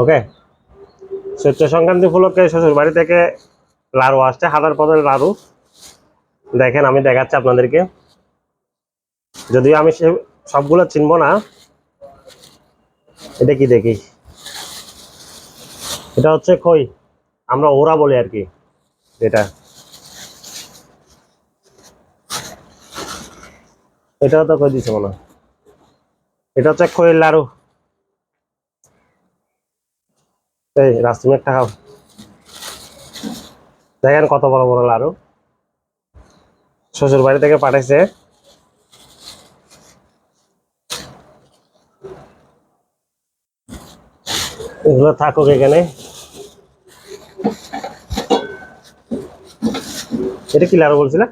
ওকে? চৈত্র সংক্রান্তি উপলক্ষে শ্বশুর বাড়ি থেকে লাড়ু আসছে, হাজার পদের লাড়ু দেখেন, আমি দেখাচ্ছি আপনাদেরকে। যদিও আমি সে সবগুলো চিনবো না, এটা কি দেখি? এটা হচ্ছে খই, আমরা ওরা বলি আর কি এটা এটাও তো কই দিছে মনে এটা হচ্ছে খইয়ের লাড়ু এই রাস্তুমি একটা খাও দেখেন কত বড় বড় লাড়ু। শ্বশুর বাড়ি থেকে পাঠাইছে। এগুলো থাকুক এখানে। এটা কি লাড়ু বলছিল?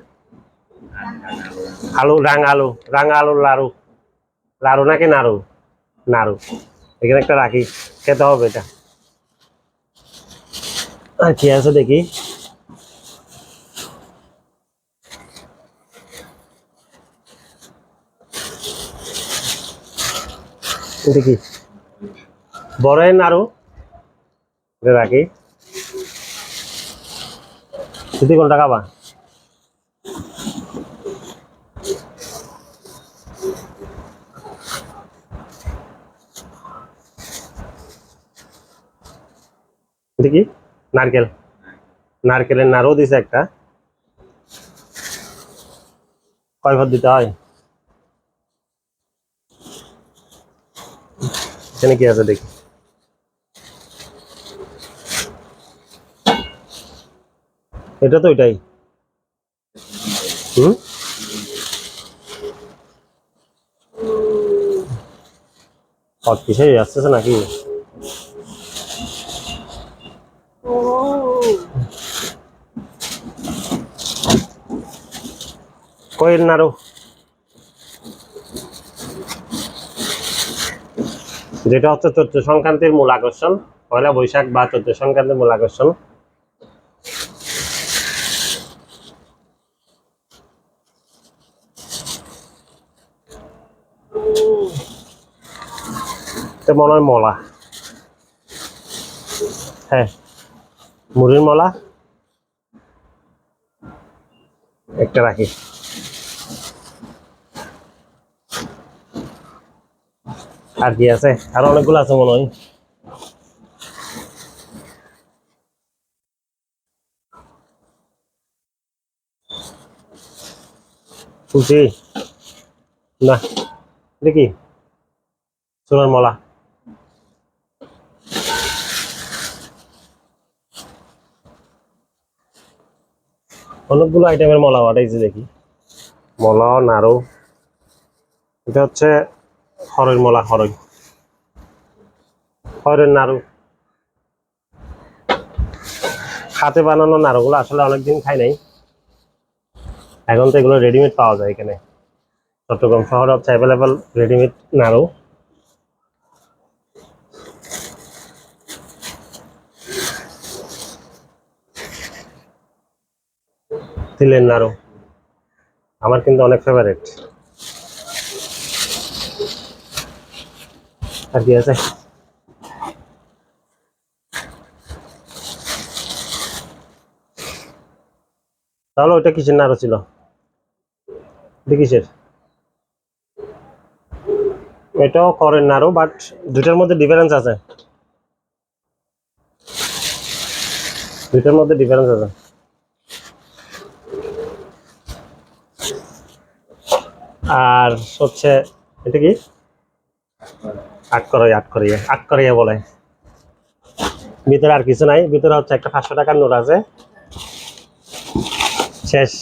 আলু, রাঙা আলু, রাঙা আলুর লাড়ু। লাড়ু নাকি নাড়ু? নাড়ু। এখানে একটা রাখি। খেতে হবে এটা। আর কি আছে দেখি। এটা কি? বড় নাড়ু। রাখি। তুই কোনটা খাবা? এটা কি? নারকেল। নারকেলের নাড়ু দিছে একটা। কয় ভাত দিতে হয়? এখানে কি আছে দেখি। এটা তো ওইটাই। হুম? কিছুই আসতেছে নাকি? কয়ের নাড়ু যেটা হচ্ছে চৈত্র সংক্রান্তির মূল আকর্ষণ, পয়লা বৈশাখ বা চৈত্র সংক্রান্তির মূল আকর্ষণ। মনে হয় মলা। হ্যাঁ। মুড়ির মলা। একটা রাখি। আর কি আছে? আর অনেকগুলো আছে মনে হয়। খুশি না দেখি সোনার মলা। অনেকগুলো আইটেমের মলা বাটাইছে দেখি। মলা নাড়ু। এটা হচ্ছে হরের মলা, হরই। হরের নাড়ু। হাতে বানানো নাড়ুগুলো আসলে অনেকদিন খাই নাই। এখন তো এগুলো রেডিমেড পাওয়া যায় এখানে। চট্টগ্রাম শহরে হচ্ছে অ্যাভেলেবেল রেডিমেড নাড়ু। তিলের নাড়ু আমার কিন্তু অনেক ফেভারিট আর কি আছে তাহলে ওইটা কিসের নাড়ু ছিল? কিসের? এটাও করেন নাড়ু বাট দুটার মধ্যে ডিফারেন্স আছে। দুটার মধ্যে ডিফারেন্স আছে। আর হচ্ছে, এটা কি? আট করে আট করিয়ে আট করে বলে। ভিতরে আর কিছু নাই। ভিতরে হচ্ছে একটা পাঁচশো টাকার নোট আছে। শেষ।